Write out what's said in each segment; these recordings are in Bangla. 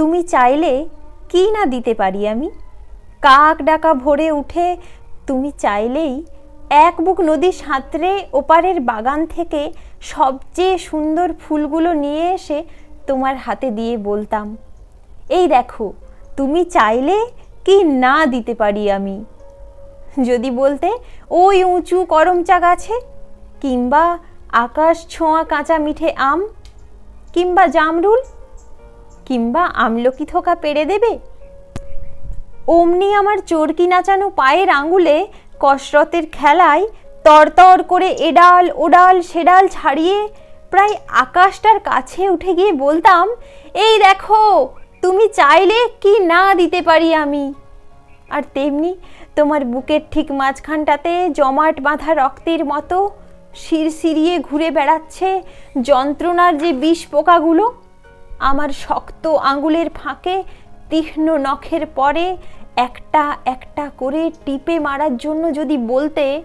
তুমি চাইলে কি না দিতে পারি আমি? কাক ডাকা ভরে উঠে তুমি চাইলেই এক বুক নদী সাঁতরে ওপারের বাগান থেকে সবচেয়ে সুন্দর ফুলগুলো নিয়ে এসে তোমার হাতে দিয়ে বলতাম, এই দেখো, তুমি চাইলে কি না দিতে পারি আমি? যদি বলতে ওই উঁচু করমচা গাছে কিংবা আকাশ ছোঁয়া কাঁচা মিঠে আম কিংবা জামরুল কিংবা আমলকি থোকা পেড়ে দেবে? অমনি আমার চরকি নাচানো পায়ের আঙুলে কসরতের খেলায় তরতর করে এডাল, ওডাল, সেডাল ছাড়িয়ে প্রায় আকাশটার কাছে উঠে গিয়ে বলতাম, এই দেখো, তুমি চাইলে কি না দিতে পারি আমি? আর তেমনি তোমার বুকের ঠিক মাঝখানটাতে জমাট বাঁধা রক্তের মতো শিরশিরিয়ে ঘুরে বেড়াচ্ছে যন্ত্রণার যে বিষ পোকাগুলো। আমার শক্ত আঙুলের ফাঁকে তীক্ষ্ণ নখের পরে একটা একটা করে টিপে মারার জন্য যদি বলতে,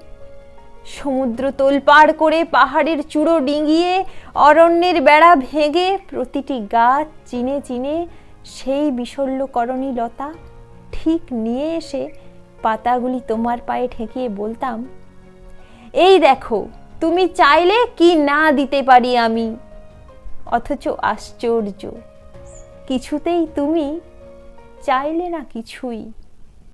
সমুদ্র তোলপাড় করে পাহাড়ের চূড়ো ডিঙিয়ে অরণ্যের বেড়া ভেঙে প্রতিটি গাছ চিনে চিনে সেই বিশল্যকরণী লতা ঠিক নিয়ে এসে পাতাগুলি তোমার পায়ে ঠেকিয়ে বলতাম, এই দেখো, তুমি চাইলে কি না দিতে পারি আমি? অথচ আশ্চর্য। কিছুতেই তুমি চাইলে না কিছুই